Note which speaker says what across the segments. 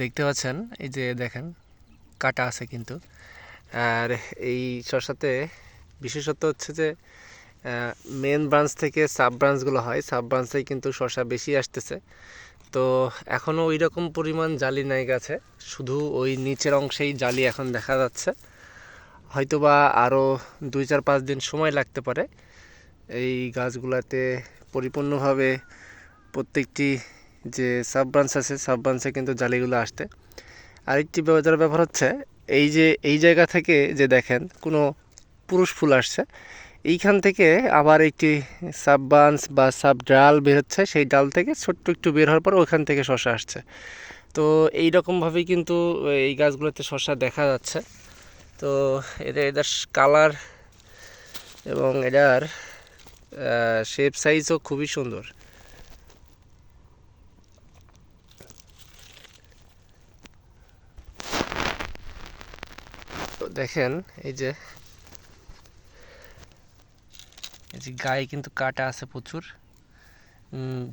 Speaker 1: দেখতে পাচ্ছেন, এই যে দেখেন, কাটা আছে কিন্তু। আর এই শসাতে বিশেষত হচ্ছে যে মেন ব্রাঞ্চ থেকে সাব ব্রাঞ্চগুলো হয়। সাব ব্রাঞ্চে কিন্তু শসা বেশি আসতেছে। তো এখনও ওই রকম পরিমাণ জালি নাই গাছে। শুধু ওই নিচের অংশেই জালি এখন দেখা যাচ্ছে। হয়তোবা আরও দুই চার পাঁচ দিন সময় লাগতে পারে। এই গাছগুলাতে পরিপূর্ণভাবে প্রত্যেকটি যে সাব ব্রাঞ্চ আছে সাব ব্রাঞ্চে কিন্তু জালিগুলো আসতে। আরেকটি মজার ব্যাপার হচ্ছে, এই যে, এই জায়গা থেকে যে দেখেন, কোনো পুরুষ ফুল আসছে। এইখান থেকে আবার একটি সাব ব্রাঞ্চ বা সাব ডাল বের হচ্ছে, সেই ডাল থেকে ছোট্ট একটু বের হওয়ার পর ওখান থেকে শশা আসছে। তো এই রকমভাবেই কিন্তু এই গাছগুলোতে শশা দেখা যাচ্ছে। তো এদের এদের কালার এবং এটার শেপ সাইজও খুবই সুন্দর। তো দেখেন, এই যে এই যে গায়ে কিন্তু কাটা আছে প্রচুর।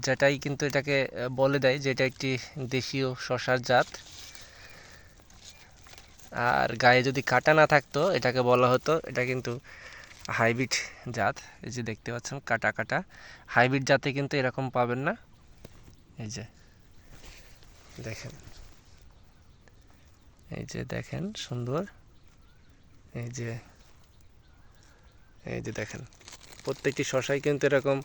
Speaker 1: যেটাই কিন্তু এটাকে বলে দেয় যে এটা একটি দেশীয় শশার জাত। আর গায়ে যদি কাটা না থাকতো, এটাকে বলা হতো, এটা কিন্তু হাইব্রিড জাত। এই যে দেখতে পাচ্ছেন, কাটা কাটা। হাইব্রিড জাতে কিন্তু এরকম পাবেন না। এই যে, দেখেন। এই যে দেখেন, সুন্দর। এই যে এই যে দেখেন, প্রত্যেকটি শশাই কিন্তু এরকম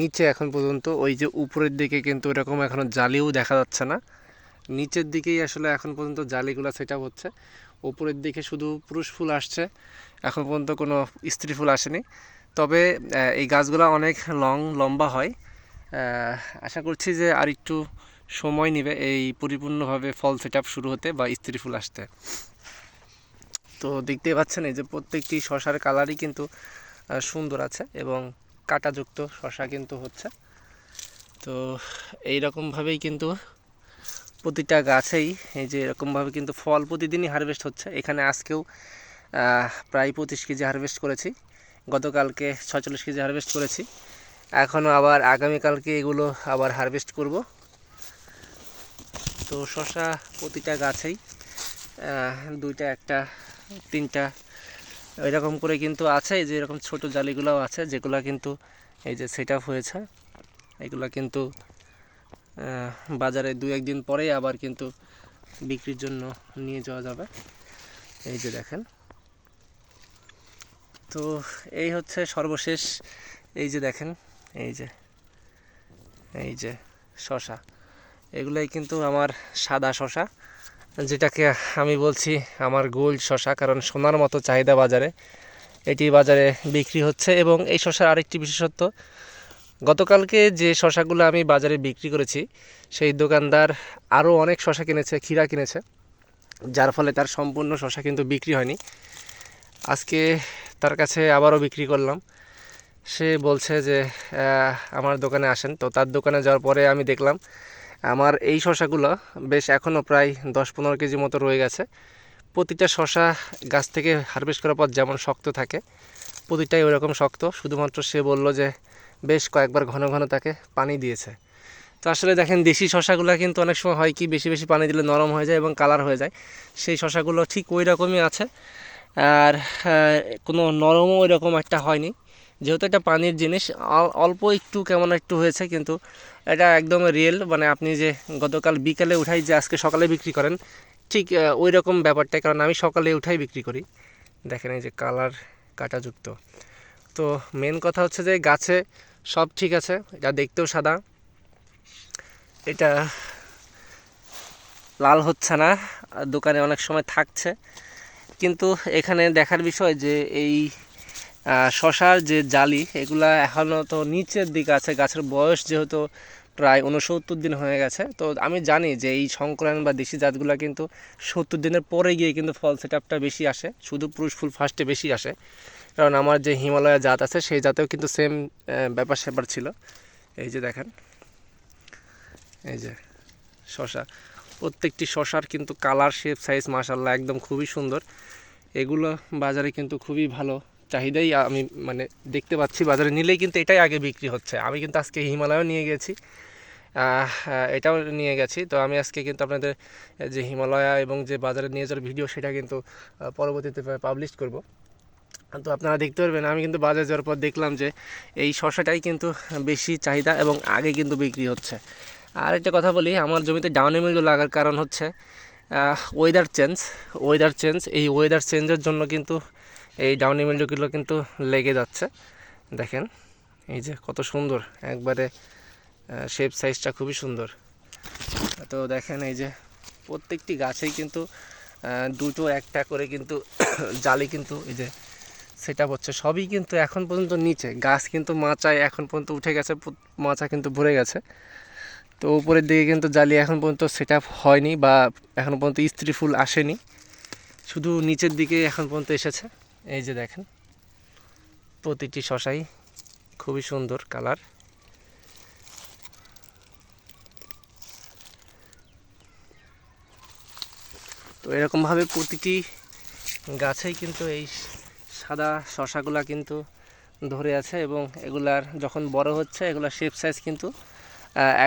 Speaker 1: নিচে এখন পর্যন্ত, ওই যে উপরের দিকে কিন্তু এরকম এখনও জালিও দেখা যাচ্ছে না। নিচের দিকেই আসলে এখন পর্যন্ত জালিগুলো সেট হচ্ছে। উপরের দিকে শুধু পুরুষ ফুল আসছে, এখন পর্যন্ত কোনো স্ত্রী ফুল আসেনি। তবে এই গাছগুলো অনেক লং লম্বা হয়। আশা করছি যে আর একটু সময় নেবে এই পরিপূর্ণভাবে ফল সেট শুরু হতে বা স্ত্রী ফুল আসতে। তো দেখতেই পাচ্ছেন এই যে প্রত্যেকটি শশার কালারই কিন্তু সুন্দর আছে এবং কাঁটাযুক্ত শশা কিন্তু হচ্ছে। তো এই রকমভাবেই কিন্তু প্রতিটা গাছেই এই যে এরকমভাবে কিন্তু ফল প্রতিদিনই হারভেস্ট হচ্ছে। এখানে আজকেও প্রায় পঁচিশ কেজি হারভেস্ট করেছি। গতকালকে ছয়চল্লিশ কেজি হারভেস্ট করেছি। এখনও আবার আগামীকালকে এগুলো আবার হারভেস্ট করব। তো শশা প্রতিটা গাছেই দুইটা একটা তিনটা। এরকম করে কিন্তু আছে যে এরকম ছোট জালিগুলোও আছে, যেগুলো কিন্তু এই যে সেট আপ হয়েছে। এগুলো কিন্তু বাজারে দু একদিন পরেই আবার কিন্তু বিক্রির জন্য নিয়ে যাওয়া যাবে। এই যে দেখেন। তো এই হচ্ছে সর্বশেষ, এই যে দেখেন, এই যে এই যে শশা এগুলোই কিন্তু আমার সাদা শশা যেটাকে আমি বলছি আমার গোল্ড শশা, কারণ সোনার মতো চাহিদা বাজারে। এটি বাজারে বিক্রি হচ্ছে এবং এই শশার আরেকটি বিশেষত্ব, গতকালকে যে শশাগুলো আমি বাজারে বিক্রি করেছি, সেই দোকানদার আরও অনেক শশা কিনেছে, ক্ষীরা কিনেছে, যার ফলে তার সম্পূর্ণ শশা কিন্তু বিক্রি হয়নি। আজকে তার কাছে আবারও বিক্রি করলাম। সে বলছে যে আমার দোকানে আসেন। তো তার দোকানে যাওয়ার পরে আমি দেখলাম আমার এই শশাগুলো বেশ এখনও প্রায় দশ পনেরো কেজি মতো রয়ে গেছে। প্রতিটা শশা গাছ থেকে হারভেস্ট করার পর যেমন শক্ত থাকে, প্রতিটাই ওরকম শক্ত। শুধুমাত্র সে বলল যে বেশ কয়েকবার ঘন ঘন তাকে পানি দিয়েছে। তো আসলে দেখেন, দেশি শশাগুলো কিন্তু অনেক সময় হয় কি, বেশি বেশি পানি দিলে নরম হয়ে যায় এবং কালার হয়ে যায়। সেই শশাগুলো ঠিক ওই রকমই আছে। আর কোনো নরমও ওই রকম একটা হয়নি। যেহেতু এটা পানির জিনিস অল্প একটু কেমন একটু হয়েছে, কিন্তু এটা একদম রিয়েল মানে আপনি যে গতকাল বিকালে উঠাই, যে আজকে সকালে বিক্রি করেন, ঠিক ওই রকম ব্যাপারটাই কারণ আমি সকালে উঠাই বিক্রি করি। দেখেন এই যে কালার কাটাযুক্ত। তো মেন কথা হচ্ছে যে গাছে সব ঠিক আছে, এটা দেখতেও সাদা। এটা লাল হচ্ছে না দোকানে অনেক সময় থাকছে। কিন্তু এখানে দেখার বিষয় যে এই শশার যে জালি, এগুলা এখনও তো নিচের দিকে আছে। গাছের বয়স যেহেতু প্রায় উনসত্তর দিন হয়ে গেছে। তো আমি জানি যে এই সংক্রান্ত বা দেশি জাতগুলো কিন্তু সত্তর দিনের পরে গিয়ে কিন্তু ফল সেট আপটা বেশি আসে। শুধু পুরুষ ফুল ফার্স্টে বেশি আসে। কারণ আমার যে হিমালয়া জাত আছে, সেই জাতেও কিন্তু সেম ব্যাপার স্যাপার ছিল। এই যে দেখেন। এই যে শশা। প্রত্যেকটি শশার কিন্তু কালার শেপ সাইজ মাশাল্লাহ একদম খুবই সুন্দর। এগুলো বাজারে কিন্তু খুবই ভালো। চাহিদাই আমি মানে দেখতে পাচ্ছি বাজারে নিলেই কিন্তু এটাই আগে বিক্রি হচ্ছে। আমি কিন্তু আজকে হিমালয়ও নিয়ে গেছি। এটাও নিয়ে গেছি। তো আমি আজকে কিন্তু আপনাদের যে হিমালয়া এবং যে বাজারে নিয়ে যাওয়ার ভিডিও সেটা কিন্তু পরবর্তীতে পাবলিশ করব। তো আপনারা দেখতে পারবেন, আমি কিন্তু বাজারে যাওয়ার পর দেখলাম যে এই শসাটাই কিন্তু বেশি চাহিদা এবং আগে কিন্তু বিক্রি হচ্ছে। আর একটা কথা বলি, আমার জমিতে ডাউনি মিল্ডু লাগার কারণ হচ্ছে ওয়েদার চেঞ্জ ওয়েদার চেঞ্জ এই ওয়েদার চেঞ্জের জন্য কিন্তু এই ডাউনি মিল্ডুগুলো কিন্তু লেগে যাচ্ছে। দেখেন, এই যে কত সুন্দর, একবারে শেপ সাইজটা খুবই সুন্দর। তো দেখেন, এই যে প্রত্যেকটি গাছেই কিন্তু দুটো একটা করে কিন্তু জালি কিন্তু এই যে সেট আপ হচ্ছে। সবই কিন্তু এখন পর্যন্ত নিচে। গাছ কিন্তু মাচায় এখন পর্যন্ত উঠে গেছে মাচা কিন্তু ভরে গেছে। তো উপরের দিকে কিন্তু জালি এখন পর্যন্ত সেট আপ হয়নি বা এখন পর্যন্ত স্ত্রী ফুল আসেনি। শুধু নিচের দিকে এখন পর্যন্ত এসেছে। এই যে দেখেন, প্রতিটি শশাই খুবই সুন্দর কালার। তো এরকমভাবে প্রতিটি গাছেই কিন্তু এই সাদা শশাগুলা কিন্তু ধরে আছে এবং এগুলার যখন বড় হচ্ছে, এগুলার শেপ সাইজ কিন্তু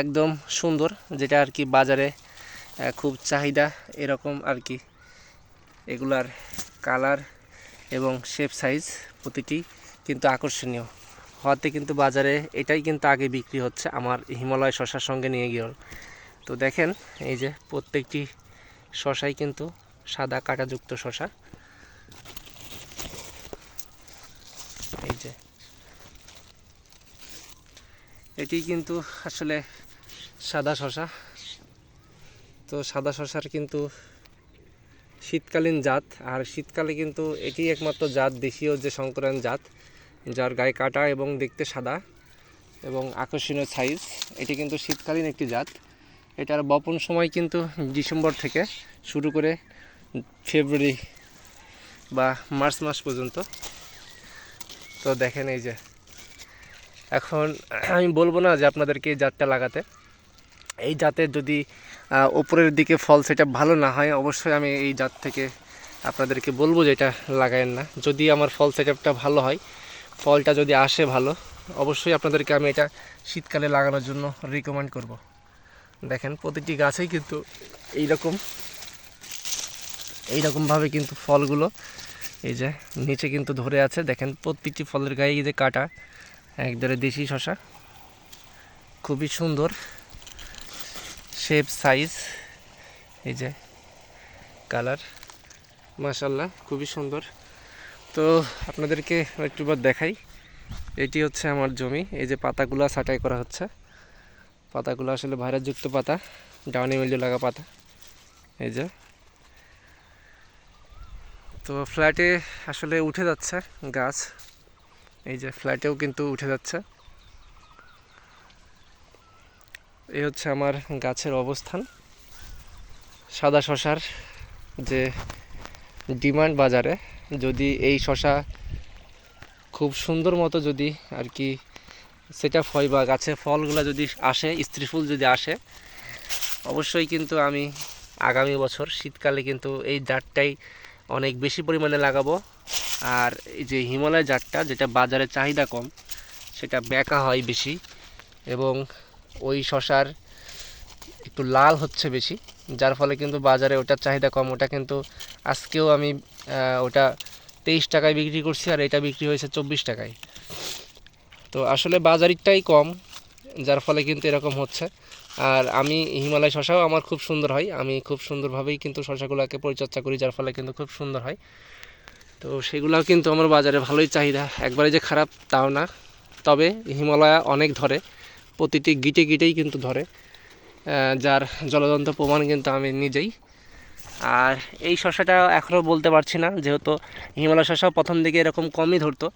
Speaker 1: একদম সুন্দর, যেটা আর কি বাজারে খুব চাহিদা এরকম আর কি। এগুলার কালার এবং শেপ সাইজ প্রতিটি কিন্তু আকর্ষণীয়। হওয়াতে কিন্তু বাজারে এটাই কিন্তু আগে বিক্রি হচ্ছে আমার হিমালয় শশার সঙ্গে নিয়ে গিয়েও তো দেখেন, এই যে প্রত্যেকটি শশাই কিন্তু সাদা কাঁটাযুক্ত শশা। এই যে। এটি কিন্তু আসলে সাদা শশা। তো সাদা শশার কিন্তু শীতকালীন জাত, আর শীতকালে কিন্তু এটি একমাত্র জাত, দেশীয় যে সংকরায়ন জাত, যার গায়ে কাটা এবং দেখতে সাদা এবং আকর্ষণীয় সাইজ এটি কিন্তু শীতকালীন একটি জাত। এটার বপন সময় কিন্তু ডিসেম্বর থেকে শুরু করে ফেব্রুয়ারি বা মার্চ মাস পর্যন্ত। তো দেখেন এই যে, এখন আমি বলব না যে আপনাদেরকে এই জাতটা লাগাতে। এই জাতের যদি আহ, ওপরের দিকে ফল সেটা ভালো না হয় অবশ্যই আমি এই জাত থেকে আপনাদেরকে বলব যে এটা লাগায়েন না। যদি আমার ফল সেটআপটা ভালো হয় ফলটা যদি আসে ভালো অবশ্যই আপনাদেরকে আমি এটা শীতকালে লাগানোর জন্য রিকমেন্ড করব। দেখেন প্রতিটি গাছেই কিন্তু এইরকম এইরকমভাবে কিন্তু ফলগুলো এই যে নিচে কিন্তু ধরে আছে। দেখেন প্রতিটি ফলের গায়ে এই যে কাটা একবারে দেশি শশা খুবই সুন্দর। শেপ সাইজ এই যে কালার মাশাল্লাহ খুবই সুন্দর। তো আপনাদেরকে একটু বার দেখাই। এটি হচ্ছে আমার জমি। এই যে পাতাগুলো ছাঁটাই করা হচ্ছে। পাতাগুলো আসলে ভাইরাসযুক্ত পাতা, ডাউনি মিল্ডিউ লাগা পাতা। এই যে। তো ফ্ল্যাটে আসলে উঠে যাচ্ছে গাছ। এই যে ফ্ল্যাটেও কিন্তু উঠে যাচ্ছে। এই হচ্ছে আমার গাছের অবস্থান। সাদা শশার যে ডিমান্ড বাজারে, যদি এই শশা খুব সুন্দর মতো যদি আর কি সেটা হয় বা গাছে ফলগুলো যদি আসে, স্ত্রী ফুল যদি আসে, অবশ্যই কিন্তু আমি আগামী বছর শীতকালে কিন্তু এই জাতটাই অনেক বেশি পরিমাণে লাগাবো। আর এই যে হিমালয় জাতটা, যেটা বাজারে চাহিদা কম, সেটা বেঁকা হয় বেশি এবং ওই শশার একটু লাল হচ্ছে বেশি, যার ফলে কিন্তু বাজারে ওটার চাহিদা কম। ওটা কিন্তু আজকেও আমি ওটা তেইশ টাকায় বিক্রি করছি আর এটা বিক্রি হয়েছে চব্বিশ টাকায়। তো আসলে বাজারিটাই কম, যার ফলে কিন্তু এরকম হচ্ছে। আর আমি হিমালয় শশাও আমার খুব সুন্দর হয়। আমি খুব সুন্দরভাবেই কিন্তু শশাগুলোকে পরিচর্যা করি, যার ফলে কিন্তু খুব সুন্দর হয়। তো সেগুলোও কিন্তু আমার বাজারে ভালোই চাহিদা। একবারে যে খারাপ তাও না। তবে হিমালয়া অনেক ধরে। প্রতিটি গিটে গিটেই কিন্তু ধরে যার জলদন্ত প্রমাণ কিন্তু আমি নিজেই। আর এই শশাটা এখনও বলতে পারছি না, যেহেতু হিমালয় শশাও প্রথম দিকে এরকম কমই ধরতো।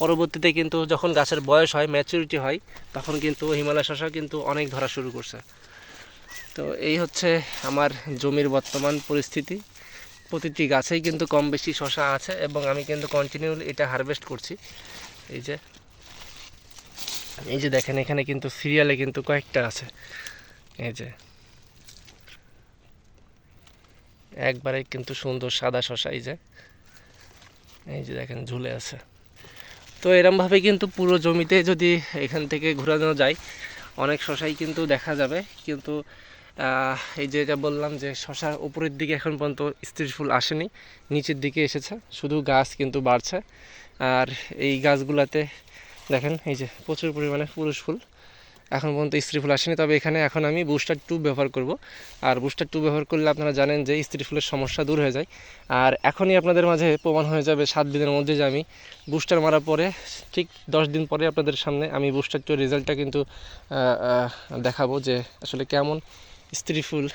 Speaker 1: পরবর্তীতে কিন্তু যখন গাছের বয়স হয় ম্যাচুরিটি হয়, তখন কিন্তু হিমালয় শশা কিন্তু অনেক ধরা শুরু করছে। তো এই হচ্ছে আমার জমির বর্তমান পরিস্থিতি। প্রতিটি গাছেই কিন্তু কম বেশি শশা আছে এবং আমি কিন্তু কন্টিনিউ এটা হারভেস্ট করছি। এই যে এই যে দেখেন, এখানে কিন্তু সিরিয়ালে কিন্তু কয়েকটা আছে। এই যে। একবারে কিন্তু সুন্দর সাদা শশা, এই যে। এই যে দেখেন, ঝুলে আছে। তো এরমভাবে কিন্তু পুরো জমিতে যদি এখান থেকে ঘোরানো যায়, অনেক শশাই কিন্তু দেখা যাবে। কিন্তু এই যে এটা বললাম যে শশার উপরের দিকে এখন পর্যন্ত স্ত্রী ফুল আসেনি, নিচের দিকে এসেছে। শুধু গাছ কিন্তু বাড়ছে। আর এই গাছগুলাতে দেখেন, এই যে প্রচুর পরিমাণে পুরুষ ফুল। এখন পর্যন্ত স্ত্রী ফুল আসেনি, তবে এখানে এখন আমি বুস্টার টু ব্যবহার করব। আর বুস্টার টু ব্যবহার করলে আপনারা জানেন যে স্ত্রী ফুলের সমস্যা দূর হয়ে যায়। আর এখনই আপনাদের মাঝে প্রমাণ হয়ে যাবে সাত দিনের মধ্যে যে আমি বুস্টার মারার পরে, ঠিক দশ দিন পরে আপনাদের সামনে আমি বুস্টার টু রেজাল্টটা কিন্তু দেখাবো যে আসলে কেমন স্ত্রী ফুল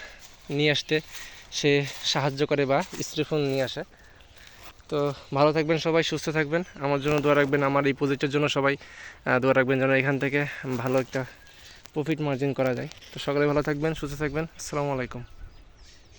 Speaker 1: নিয়ে আসতে সে সাহায্য করে বা স্ত্রী ফুল নিয়ে আসে। তো ভালো থাকবেন সবাই, সুস্থ থাকবেন। আমার জন্য দোয়া রাখবেন, আমার এই প্রজেক্টের জন্য সবাই দোয়া রাখবেন যেন এখান থেকে ভালো একটা প্রফিট মার্জিন করা যায়। তো সকালে ভালো থাকবেন, সুস্থ থাকবেন। আসসালামু আলাইকুম।